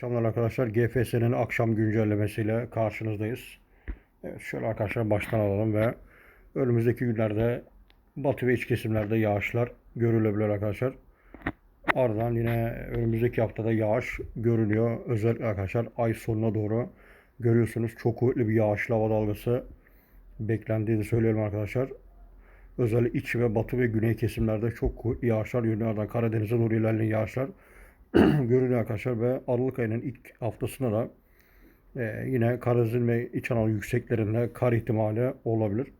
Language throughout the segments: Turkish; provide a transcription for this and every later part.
Akşamlar arkadaşlar GFS'nin akşam güncellemesiyle karşınızdayız. Evet şöyle arkadaşlar baştan alalım ve önümüzdeki günlerde batı ve iç kesimlerde yağışlar görülebilir arkadaşlar. Ardından yine önümüzdeki haftada yağış görünüyor. Özellikle arkadaşlar ay sonuna doğru görüyorsunuz çok kuvvetli bir yağışlı hava dalgası beklendiğini söyleyelim arkadaşlar. Özellikle iç ve batı ve güney kesimlerde çok kuvvetli yağışlar. Ardından Karadeniz'e doğru ilerleyen yağışlar görünüyor arkadaşlar ve Aralık ayının ilk haftasında da e, yine Karadeniz ve İç Anadolu yükseklerinde kar ihtimali olabilir.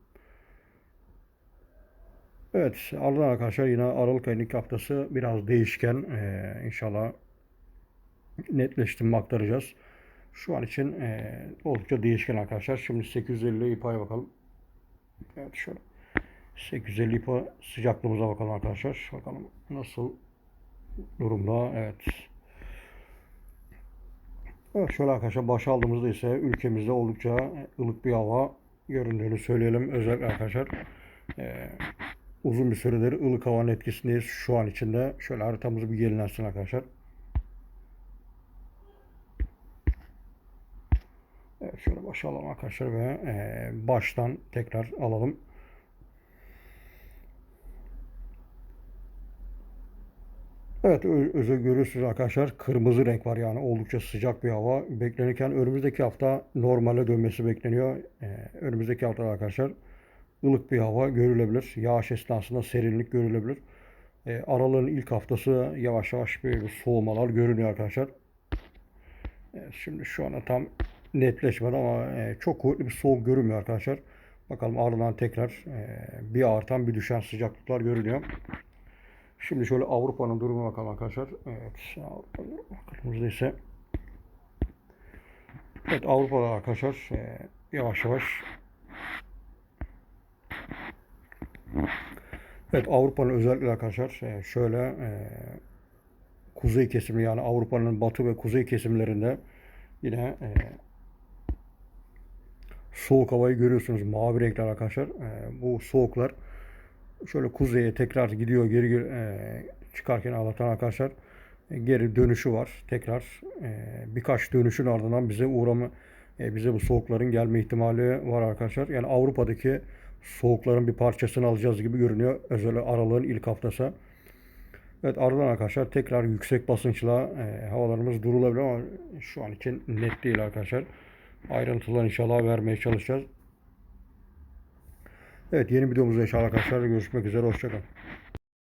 Evet ardından arkadaşlar yine Aralık ayının ilk haftası biraz değişken e, inşallah netleştirme aktaracağız. Şu an için e, oldukça değişken arkadaşlar. Şimdi 850 IPA'ya bakalım. Evet şöyle. 850 IPA sıcaklığımıza bakalım arkadaşlar. Bakalım nasıl durumda. Evet. Evet şöyle arkadaşlar baş aldığımızda ise ülkemizde oldukça ılık bir hava göründüğünü söyleyelim. Özellikle arkadaşlar e, uzun bir süredir ılık havanın etkisindeyiz şu an içinde. Şöyle haritamızı bir yenilensin arkadaşlar. Evet şöyle başa alalım arkadaşlar ve e, baştan tekrar alalım. Evet ö- özel görüyorsunuz arkadaşlar kırmızı renk var yani oldukça sıcak bir hava beklenirken önümüzdeki hafta normale dönmesi bekleniyor. Ee, önümüzdeki hafta arkadaşlar ılık bir hava görülebilir. Yağış esnasında serinlik görülebilir. Ee, aralığın ilk haftası yavaş yavaş bir soğumalar görünüyor arkadaşlar. Evet, şimdi şu anda tam netleşmedi ama e, çok kuvvetli bir soğuk görünmüyor arkadaşlar. Bakalım ardından tekrar e, bir artan bir düşen sıcaklıklar görünüyor. Şimdi şöyle Avrupa'nın durumuna bakalım arkadaşlar. Evet, Avrupa baktığımızda ise Evet Avrupa'da arkadaşlar e, yavaş yavaş Evet Avrupa'nın özellikle arkadaşlar e, şöyle e, kuzey kesimi yani Avrupa'nın batı ve kuzey kesimlerinde yine soğuk havayı görüyorsunuz. Mavi renkler arkadaşlar. Bu soğuklar şöyle kuzeye tekrar gidiyor geri e, çıkarken Allah'tan arkadaşlar e, geri dönüşü var. Tekrar e, birkaç dönüşün ardından bize uğrama e, bize bu soğukların gelme ihtimali var arkadaşlar. Yani Avrupa'daki soğukların bir parçasını alacağız gibi görünüyor. Özellikle aralığın ilk haftası. Evet ardından arkadaşlar tekrar yüksek basınçla e, havalarımız durulabilir ama şu an için net değil arkadaşlar. Ayrıntılar inşallah vermeye çalışacağız. Evet yeni videomuzda inşallah arkadaşlar görüşmek üzere. Hoşçakalın.